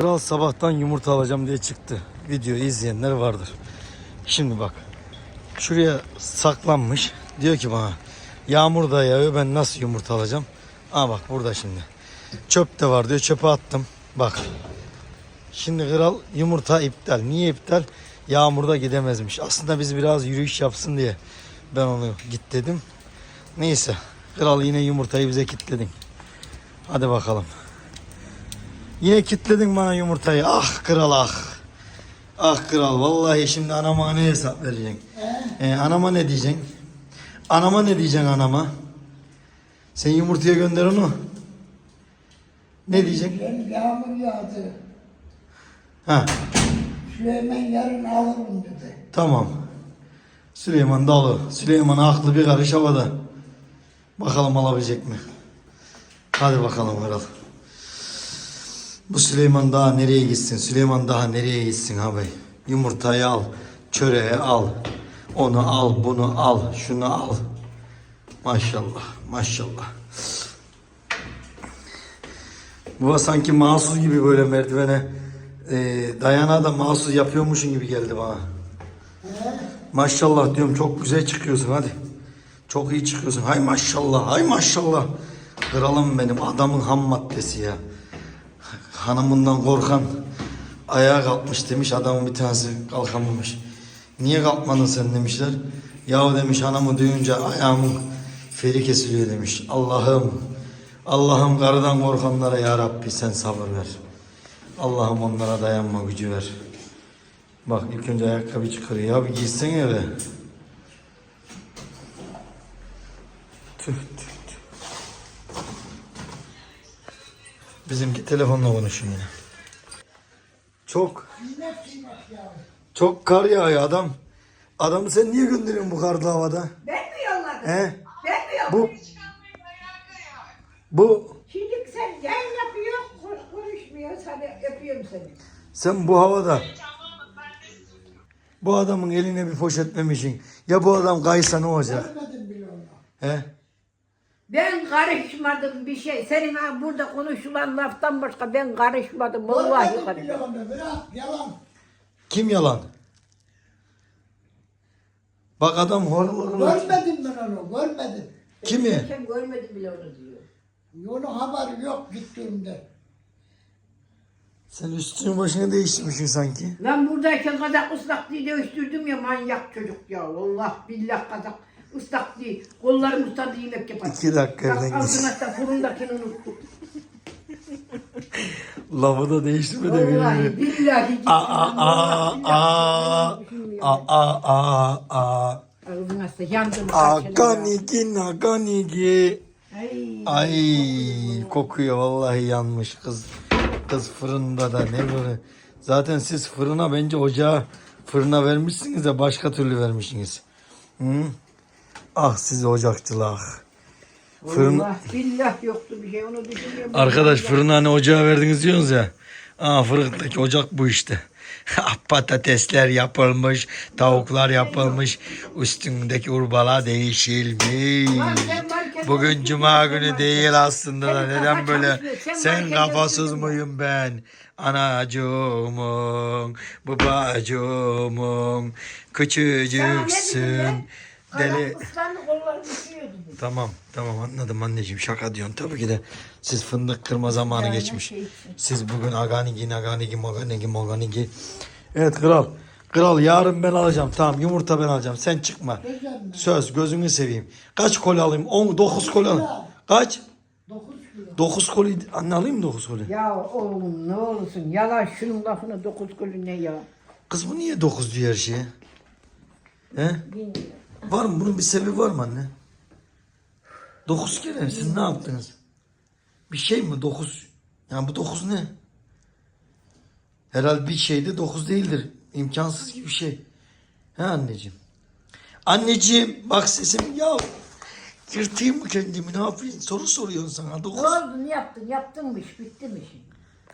Kral sabahtan yumurta alacağım diye çıktı. Video izleyenler vardır. Şimdi bak. Şuraya saklanmış. Diyor ki bana yağmur da yağıyor ben nasıl yumurta alacağım? Aa bak burada şimdi. Çöp de var diyor. Çöpe attım. Bak. Şimdi kral yumurta iptal. Niye iptal? Yağmurda gidemezmiş. Aslında biz biraz yürüyüş yapsın diye ben onu git dedim. Neyse. Kral yine yumurtayı bize kilitledin. Hadi bakalım. Yine kilitledin bana yumurtayı. Ah kral ah. Ah kral vallahi şimdi anama ne hesap vereceksin? Ee, anama ne diyeceksin? Anama ne diyeceksin anama? Sen yumurtaya gönder onu. Ne diyeceksin? Ben yağmur yağdı. Ha Süleyman yarın alırım dedi. tamam. Süleyman Dalı. Süleyman aklı bir karış havada. Bakalım alabilecek mi? Hadi bakalım kral. Bu Süleyman daha nereye gitsin? Süleyman daha nereye gitsin abi? Yumurtayı al, çöreği al, onu al, bunu al, şunu al. Maşallah, maşallah. Bu sanki mahsus gibi böyle merdivene e, dayanağı da mahsus yapıyormuşsun gibi geldi bana. Maşallah diyorum çok güzel çıkıyorsun hadi. Çok iyi çıkıyorsun. Hay maşallah, hay maşallah. Kralım benim adamın ham maddesi ya hanımından korkan ayağa kalkmış demiş adamın bir tanesi kalkamamış. Niye kalkmadın sen demişler. Yahu demiş hanımı duyunca ayağımın feri kesiliyor demiş. Allah'ım Allah'ım karıdan korkanlara ya Rabbi sen sabır ver. Allah'ım onlara dayanma gücü ver. Bak ilk önce ayakkabı çıkarıyor. Ya bir giysene eve. Tüh tüh tüh. Bizimki telefonla konuşuyor yine. Çok çok kar yağıyor adam. Adamı sen niye gönderiyorsun bu karlı havada? Ben mi yolladım? He? Ben mi yolladım? Bu bu Şimdi sen yayın yapıyor, ko- konuşmuyor. Sana öpüyorum seni. sen bu havada bu adamın eline bir poşet vermişsin. Ya bu adam kaysa ne olacak? He? Ben karışmadım bir şey. Senin ha burada konuşulan laftan başka ben karışmadım. Vallahi bile karışmadım. Bırak yalan. Kim yalan? Bak adam horluğunu. Görmedim ben onu. Görmedim. Kimi? Sen görmedin bile onu diyor. Onun haberi yok gittiğimde. Sen üstünü başını değiştirmişsin sanki. Ben buradayken kazak ıslak diye değiştirdim ya manyak çocuk ya. Allah billah kazak ıslak diye. Kollarım ısladı yemek yapar. İki dakika Bak evden gitsin. altına da fırındakini unuttum. Lafı da değiştirme de Vallahi birbirine. billahi. Aa aa aa aa aa aa Ağzına sı yandım. Akaniki nakaniki. Ay. Ay kokuyor vallahi yanmış kız. Kız fırında da ne böyle. Zaten siz fırına bence ocağa fırına vermişsiniz de başka türlü vermişsiniz. Hı? Ah siz ocakçılar. Fırın, Allah billah yoktu bir şey onu düşünüyorum. Arkadaş fırına hani ocağa verdiniz diyorsunuz ya. Aa fırındaki ocak bu işte. Patatesler yapılmış, tavuklar yapılmış, üstündeki urbala değişilmiş. Bugün cuma günü değil aslında da neden böyle sen kafasız mıyım ben? Anacığımın, babacığımın, küçücüksün. Deli. Islandı kollarım üşüyordu. Tamam tamam anladım anneciğim şaka diyorsun tabii ki de siz fındık kırma zamanı Yani geçmiş. şey. Siz bugün aganigi naganigi moganigi moganigi. Evet kral. Kral yarın ben alacağım tamam yumurta ben alacağım sen çıkma. Söz gözünü seveyim. Kaç kol alayım? 10 9 kol alayım. Kaç? 9 kilo. 9 kol anne alayım mı 9 kolü? Ya oğlum ne olursun yalan şunun lafını dokuz golü ne ya. Kız bu niye 9 diyor her şeye? He? Bilmiyorum. Var mı? Bunun bir sebebi var mı anne? 9 kere siz ne yaptınız? Bir şey mi 9? Yani bu 9 ne? Herhalde bir şeyde 9 değildir. İmkansız gibi bir şey. He anneciğim. Anneciğim bak sesim ya. Yırtayım mı kendimi ne yapayım? Soru soruyorsun sana. 9. Ne oldu ne yaptın yaptın mı iş bitti mi işin?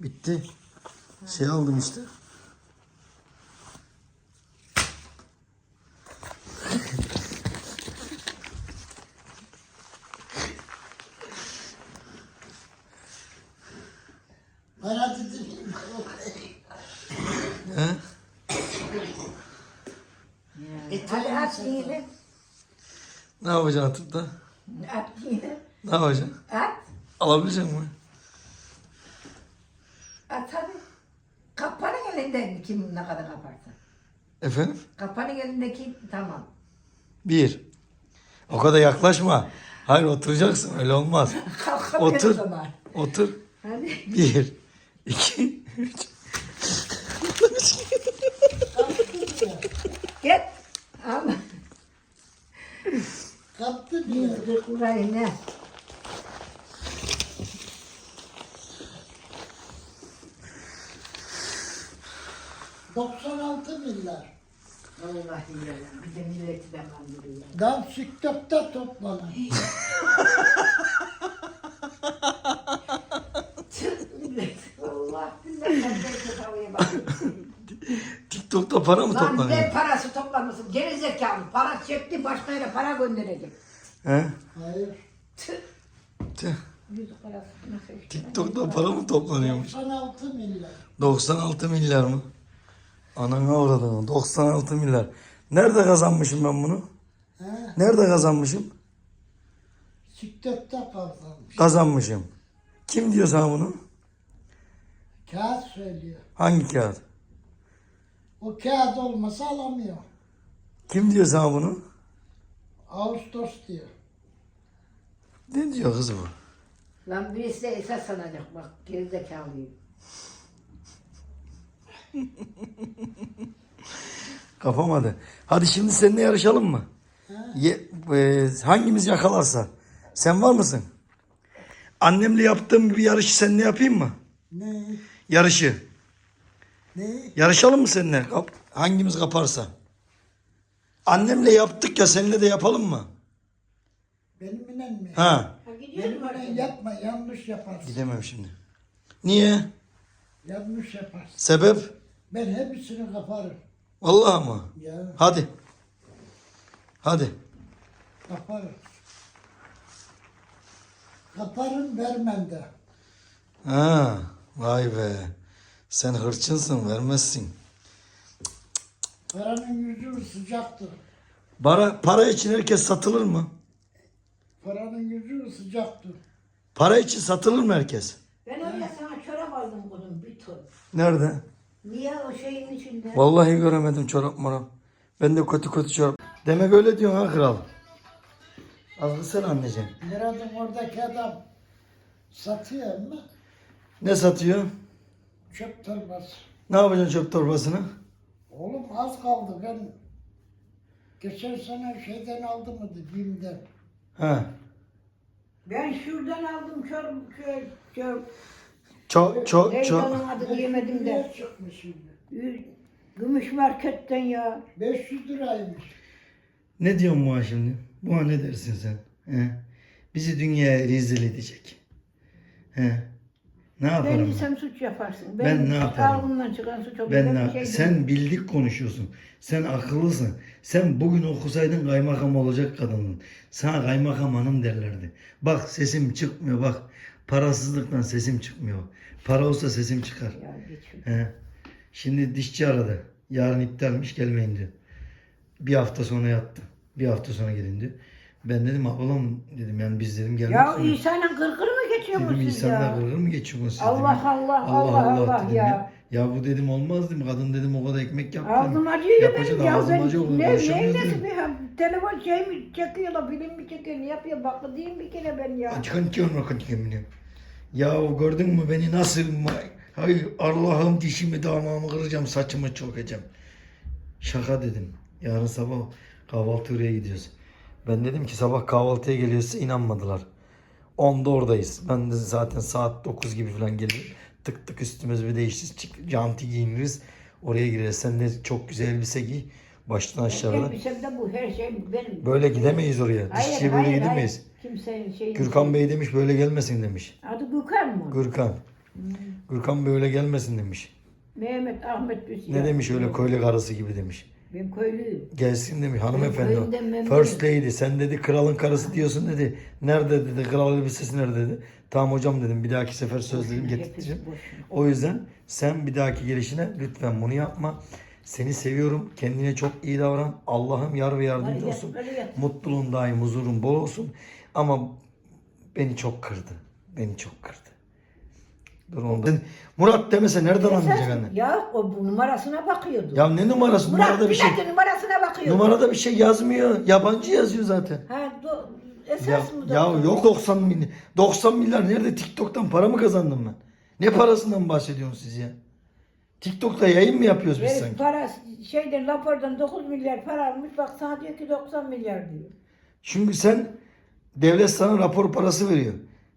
Bitti. Şey aldım işte. Bana dedim. Hadi at yine. Ne yapacaksın atıp da? At yine. Ne yapacaksın? At. Alabilecek misin? At hadi. Kapanın elinden kim ne kadar kaparsa. Efendim? Kapanın elindeki tamam. Bir. O kadar yaklaşma. Hayır oturacaksın öyle olmaz. Otur. Otur. Hadi. Bir. iki, üç. Gel. Ama. Kaptı diyor. Dur burayı ne? — 96 milyar. Vallahi yalan. Bir de milleti de kandırıyor. Dam toplanır. Millet. Allah billahi ben de havaya bakıyorum. TikTok'ta para mı Lan toplanıyor? ne parası toplamışsın? Geri zekalı. Para çekti başka yere para gönderecek. He? Hayır. Tüh. Tüh. TikTok'ta para mı toplanıyormuş? 96 milyar. 96 milyar mı? Ananı avradını 96 milyar. Nerede kazanmışım ben bunu? He? Nerede kazanmışım? Siktöpte kazanmış. Kazanmışım. Kim diyor sana bunu? Kağıt söylüyor. Hangi kağıt? O kağıt olmasa alamıyor. Kim diyor sana bunu? Ağustos diyor. Ne diyor kız bu? Lan birisi de esas sanacak bak gerizekalıyım. Kapamadı. Hadi şimdi seninle yarışalım mı? Ye, e, hangimiz yakalarsa. Sen var mısın? Annemle yaptığım bir yarışı seninle yapayım mı? Ne? Yarışı. Ne? Yarışalım mı seninle? Kap- Hangimiz kaparsa. Annemle yaptık ya seninle de yapalım mı? Benimle mi? Ha. Benimle yapma yanlış yaparsın. Gidemem şimdi. Niye? Yanlış yaparsın. Sebep? Ben hepsini kaparım. Vallahi mı? Ya Hadi. Hadi. kaparım. Kaparım vermem de. Ha. Vay be. Sen hırçınsın vermezsin. Paranın yüzü sıcaktır. Para, para için herkes satılır mı? Paranın yüzü sıcaktır. Para için satılır mı herkes? Ben öyle sana çorap aldım bunun bir ton. Nerede? Niye o şeyin içinde? Vallahi göremedim çorap morap. Ben de kötü kötü çorap. Demek öyle diyorsun ha kral. Az sen anneciğim. Murat'ın oradaki adam satıyor ama Ne satıyor? çöp torbası. Ne yapacaksın çöp torbasını? Oğlum az kaldı ben geçen sene şeyden aldım mıydı BİM'den. Ha. Ben şuradan aldım çorap çorap çorap. Çok çok çok. onun adı diyemedim de. Çıkmış şimdi? Gümüş marketten ya. 500 liraymış. Ne diyorsun buna şimdi? Buna ne dersin sen? He? Bizi dünyaya rezil edecek. He? Ne Ben yaparım? ben? isem suç yaparsın. Ben ne yaparım? Ağzımdan çıkan suç olur. Ben Ben ne şey sen bildik konuşuyorsun. Sen akıllısın. Sen bugün okusaydın kaymakam olacak kadının. Sana kaymakam hanım derlerdi. Bak sesim çıkmıyor bak. Parasızlıktan sesim çıkmıyor. Para olsa sesim çıkar. Ya. He. Şimdi dişçi aradı. Yarın iptalmiş gelmeyin diyor. Bir hafta sonra yattı. Bir hafta sonra gelin diyor. Ben dedim ablam dedim yani biz dedim gelmek Ya zorundayız. İsa'yla kırkır mı geçiyor Dedim musunuz ya? kırılır mı geçiyor siz Allah dedim. Allah, Allah Allah dedim ya. Ya bu dedim olmaz dedim. Kadın dedim o kadar ekmek yaptı. Ağzım acıyor Yapacak benim ya. ağzım Ben acıyor. ne, ne, dedim. ne, telefon şey mi çekiyorlar, film mi çekiyor, ne yapıyor? Baklı değil bir kere ben ya. Açıkan ki onu yemin Ya gördün mü beni nasıl ma- Hay Allah'ım dişimi damağımı kıracağım saçımı çokacağım. Şaka dedim. Yarın sabah kahvaltı oraya gidiyoruz. Ben dedim ki sabah kahvaltıya geliyorsa inanmadılar. 10'da oradayız. Ben de zaten saat 9 gibi falan gelir. Tık tık üstümüzü bir değiştiririz. Çık, canti giyiniriz. Oraya gireriz. Sen de çok güzel elbise giy. Baştan aşağıya. Elbisemde bu her şey benim. Böyle gidemeyiz oraya. Hayır, Dişçiye böyle hayır, gidemeyiz. hayır. Kimsenin şeyini... Gürkan Bey demiş böyle gelmesin demiş. Adı Gürkan mı? Gürkan. Gürkan Bey öyle gelmesin demiş. Mehmet, Ahmet Hüseyin. Ne demiş öyle köylü karısı gibi demiş. Ben köylüyüm. Gelsin demiş hanımefendi. o. First lady sen dedi kralın karısı diyorsun dedi. Nerede dedi kral elbisesi nerede dedi. Tamam hocam dedim bir dahaki sefer söz dedim getireceğim. O yüzden sen bir dahaki gelişine lütfen bunu yapma. Seni seviyorum. Kendine çok iyi davran. Allah'ım yar ve yardımcı olsun. Mutluluğun daim, huzurun bol olsun. Ama beni çok kırdı. Beni çok kırdı. Dur Murat demese nereden anlayacak anne? Ya o bu numarasına bakıyordu. Ya ne numarası? Murat Numarada bir şey. milletin numarasına bakıyordu. Numarada bir şey yazmıyor. Yabancı yazıyor zaten. Ha, do, esas Ya, mı? ya doktor? yok 90 milyar. 90 milyar nerede? TikTok'tan para mı kazandım ben? Ne parasından bahsediyorsunuz siz ya? TikTok'ta yayın mı yapıyoruz biz Herif sanki? para şeyden rapordan 9 milyar para almış bak sana diyor ki 90 milyar diyor. Çünkü sen devlet sana rapor parası veriyor.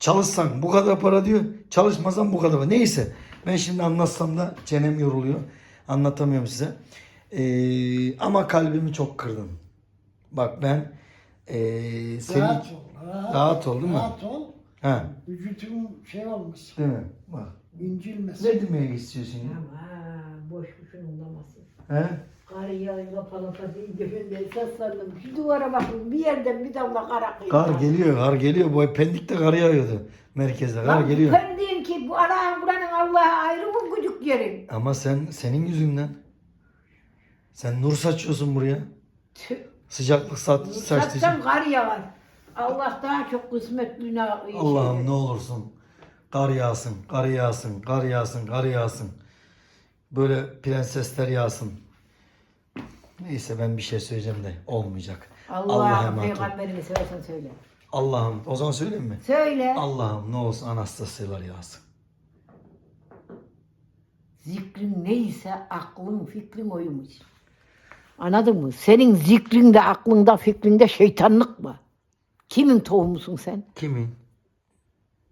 Çalışsan bu kadar para diyor. Çalışmasan bu kadar. Neyse. Ben şimdi anlatsam da çenem yoruluyor. Anlatamıyorum size. Ee, ama kalbimi çok kırdın. Bak ben ee, seni... Rahat ol. Rahat, Rahat ol değil mi? Rahat ol. Ha, Vücudun şey olmuş. değil mi? Bak. İncilmesin. Ne demeye istiyorsun ya? Ama boş kuşun daması. He? Kar yağıyla palata deyince ben de esaslandım. Şu duvara bakın bir yerden bir damla kar akıyor. Kar geliyor, kar geliyor. Bu Pendik'te kar yağıyordu. Merkezde kar Lan geliyor. Ben diyeyim ki bu Allah'ın buranın Allah'a ayrı mı gücük yerin? Ama sen senin yüzünden sen nur saçıyorsun buraya. Tüh. Sıcaklık saç, saçtı. Satsam kar yağar. Allah daha çok kısmetli Allah'ım ne olursun. Kar yağsın, kar yağsın, kar yağsın, kar yağsın. Böyle prensesler yağsın. Neyse ben bir şey söyleyeceğim de olmayacak. Allah'ım emanet ol. peygamberini seversen söyle. Allah'ım o zaman söyleyeyim mi? Söyle. Allah'ım ne olsun Anastasyalar yağsın. Zikrin neyse aklın fikrin oymuş. Anladın mı? Senin zikrinde, aklında, fikrinde şeytanlık mı? Kimin tohumusun sen? Kimin?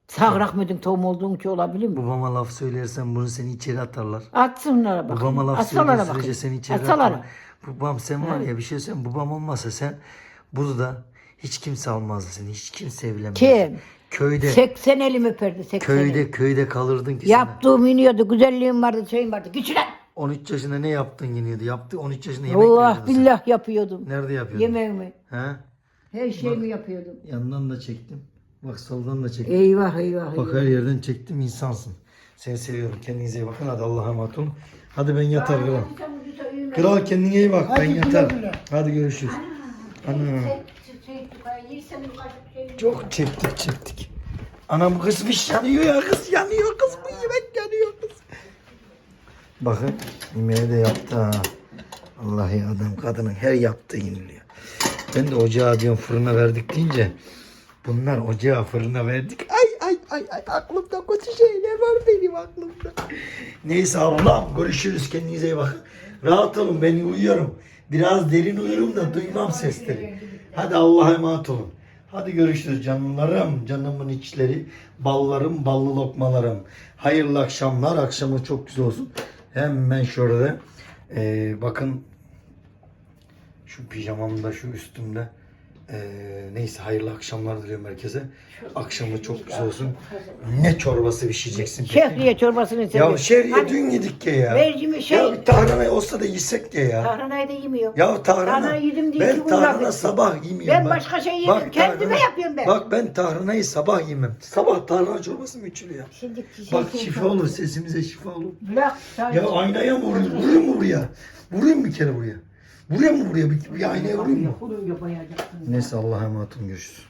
Sağ Rahmet'in tohumu olduğun ki olabilir mi? Babama laf söylersen bunu seni içeri atarlar. Atsınlara bakın. Babama laf Atsalara söylediğin sürece seni içeri Atsalara. atarlar. Babam sen var ya bir şey söyleyeyim. Babam olmasa sen burada hiç kimse almazdı seni. Hiç kimse evlenmezdi. Kim? Köyde. 80 elim öperdi 80 Köyde köyde kalırdın ki. Yaptığım iniyordu, güzelliğim vardı, şeyim vardı. Güçlen. 13 yaşında ne yaptın yeniyordu? Yaptı 13 yaşında yemek Allah yiyordun sen. billah yapıyordum. Nerede yapıyordun? Yemeğimi, He? her şeyimi yapıyordum. Yandan da çektim. Bak soldan da çektim. Eyvah eyvah. Bak eyvah. her yerden çektim insansın. Seni seviyorum. Kendinize iyi bakın. Hadi Allah'a emanet olun. Hadi ben yatar kral. Kral kendine iyi bak. Hadi ben güle yatar. güle. Hadi görüşürüz. Ana. Çok çektik çektik. Anam kız bir yanıyor ya kız yanıyor kız bu yemek yanıyor kız. Bakın yemeği de yaptı ha. Vallahi adam kadının her yaptığı yeniliyor. Ben de ocağa diyorum fırına verdik deyince bunlar ocağa fırına verdik. Ay ay aklımda kötü şeyler var benim aklımda. Neyse ablam görüşürüz kendinize iyi bakın. Rahat olun ben uyuyorum. Biraz derin uyurum da duymam sesleri. Hadi Allah'a emanet olun. Hadi görüşürüz canlarım, canımın içleri, ballarım, ballı lokmalarım. Hayırlı akşamlar, akşamın çok güzel olsun. Hemen şöyle eee, bakın şu pijamamda, şu üstümde. Eee, neyse hayırlı akşamlar diliyorum herkese. Akşamı çok güzel olsun. Ne çorbası pişireceksin peki? Şehriye çorbasını seviyorum. Ya şehriye Hani dün yedik ya. ya. Mercimek şey- Ya bir tarhana olsa da yesek diye ya. Tarhanayı da yemiyor. Ya tarhana. Tarhana yedim diye iki ben gün sabah yemiyorum. Ben başka şey yemem. Kendime yapıyorum ben. Bak ben tarhanayı sabah yemem. Sabah tarhana çorbası mı içiliyor ya? Şimdi Bak şifa olur sesimize şifa olur. Bırak. Ya aynaya mı vurayım? Vurayım mı buraya? Vurayım mı bir kere buraya? Vurayım mı buraya? Bir, bir aynaya vurayım mı? Neyse Allah'a emanet olun görüşürüz.